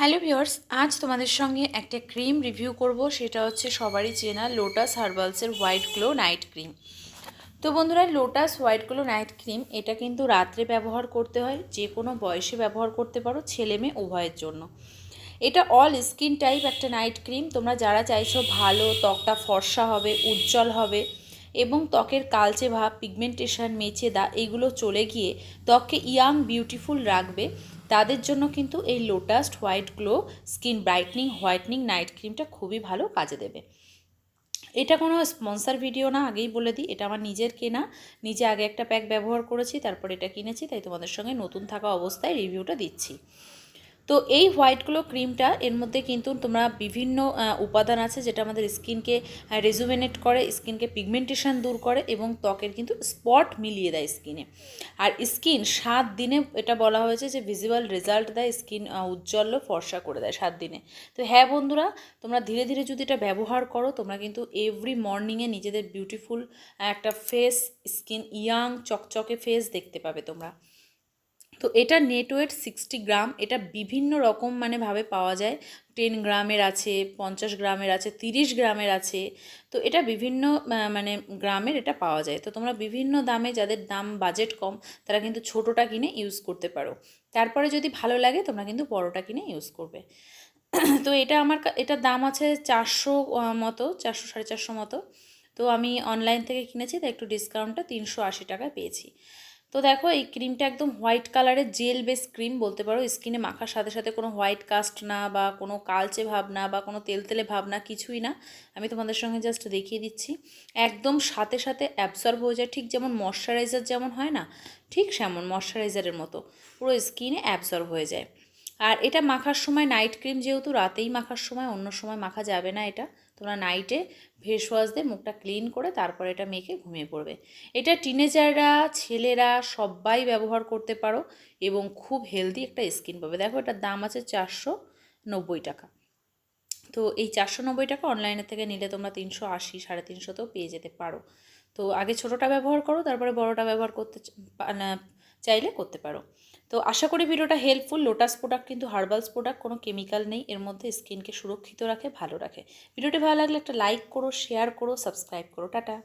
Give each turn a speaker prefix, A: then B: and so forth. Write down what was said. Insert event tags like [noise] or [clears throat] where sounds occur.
A: Hello viewers, আজ তোমাদের সঙ্গে একটা ক্রিম রিভিউ করব, সেটা হচ্ছে সবারই চেনা লোটাস হার্বালসের হোয়াইট গ্লো নাইট ক্রিম তো বন্ধুরা Lotus white glow night cream এটা কিন্তু রাত্রে ব্যবহার করতে হয়, যে কোনো বয়সে ব্যবহার করতে পারো ছেলে মেয়ে উভয়ের জন্য। এটা অল স্কিন টাইপ একটা নাইট ক্রিম তোমরা যারা চাইছো ভালো, ত্বকটা ফর্সা হবে, উজ্জ্বল হবে এবং ত্বকের কালচে ভাব পিগমেন্টেশন মেচে দা এইগুলো চলে গিয়ে ত্বককে ইয়াং বিউটিফুল রাখবে। তাদের জন্য কিন্তু এই Lotus white glow skin brightening whitening night ক্রিমটা খুবই ভালো কাজে দেবে। এটা কোনো স্পন্সার ভিডিও না, আগেই বলে দিই, এটা আমার নিজের কেনা। নিজে আগে একটা প্যাক ব্যবহার করেছি, তারপর এটা কিনেছি, তাই তোমাদের সঙ্গে নতুন থাকা অবস্থায় রিভিউটা দিচ্ছি। তো এই হোয়াইট গ্লো ক্রিমটা এর মধ্যে কিন্তু তোমরা বিভিন্ন উপাদান আছে যেটা আমাদের স্কিনকে রেজুভেনেট করে স্কিনকে পিগমেন্টেশন দূর করে এবং ত্বকের কিন্তু স্পট মিলিয়ে দেয় স্কিনে আর স্কিন সাত দিনে এটা বলা হয়েছে যে ভিজিবল রেজাল্ট দেয় স্কিন উজ্জ্বল ফর্সা করে দেয় সাত দিনে। তো হ্যাঁ বন্ধুরা, তোমরা ধীরে ধীরে যদি এটা ব্যবহার করো, তোমরা কিন্তু এভরি মর্নিংয়ে নিজেদের বিউটিফুল একটা ফেস স্কিন ইয়াং চকচকে ফেস দেখতে পাবে তোমরা। তো এটা নেট ওয়েট সিক্সটি গ্রাম এটা বিভিন্ন রকম মানে ভাবে পাওয়া যায়। টেন গ্রামের আছে, পঞ্চাশ গ্রামের আছে, তিরিশ গ্রামের আছে, তো এটা বিভিন্ন মানে গ্রামের এটা পাওয়া যায়। তো তোমরা বিভিন্ন দামে যাদের দাম বাজেট কম, তারা কিন্তু ছোটোটা কিনে ইউজ করতে পারো। তারপরে যদি ভালো লাগে, তোমরা কিন্তু বড়োটা কিনে ইউজ করবে। [clears throat] তো এটা আমার এটার দাম আছে চারশো মতো, চারশো, সাড়ে চারশো মতো। তো আমি অনলাইন থেকে কিনেছি, তাই একটু ডিসকাউন্টটা তিনশো আশি টাকায় পেয়েছি। তো দেখো, এই ক্রিমটা একদম হোয়াইট কালারের জেল বেস ক্রিম বলতে পারো। স্কিনে মাখার সাথে সাথে কোনো হোয়াইট কাস্ট না বা কোনো কালচে ভাব না বা কোনো তেলতেলে ভাব না, কিছুই না। আমি তোমাদের সঙ্গে জাস্ট দেখিয়ে দিচ্ছি। একদম সাথে সাথে অ্যাবসর্ব হয়ে যায়, ঠিক যেমন ময়শ্চারাইজার যেমন হয় না, ঠিক সেমন ময়শ্চারাইজারের মতো। পুরো স্কিনে অ্যাবসর্ব হয়ে যায়। আর এটা মাখার সময় নাইট ক্রিম যেহেতু রাতেই মাখার সময়, অন্য সময় মাখা যাবে না এটা। তোমরা নাইটে ফেস ওয়াশ দিয়ে মুখটা ক্লিন করে তারপর এটা মেখে ঘুমিয়ে পড়বে। এটা টিনেজাররা ছেলেরা সবাই ব্যবহার করতে পারো এবং খুব হেলদি একটা স্কিন পাবে। দেখো এটার দাম আছে চারশো নব্বই টাকা। তো এই চারশো নব্বই টাকা অনলাইনে থেকে নিলে তোমরা তিনশো আশি, সাড়ে তিনশোতেও পেয়ে যেতে পারো। তো আগে ছোটোটা ব্যবহার করো, তারপরে বড়োটা ব্যবহার করতে চাইলে করতে পারো। তো আশা করি ভিডিওটা হেল্পফুল লোটাস প্রোডাক্ট কিন্তু হার্বালস প্রোডাক্ট কোনো কেমিক্যাল নেই। এর মধ্যে স্কিনকে সুরক্ষিত রাখে, ভালো রাখে। ভিডিওটি ভালো লাগলে একটা লাইক করো শেয়ার করো সাবস্ক্রাইব করো। টাটা।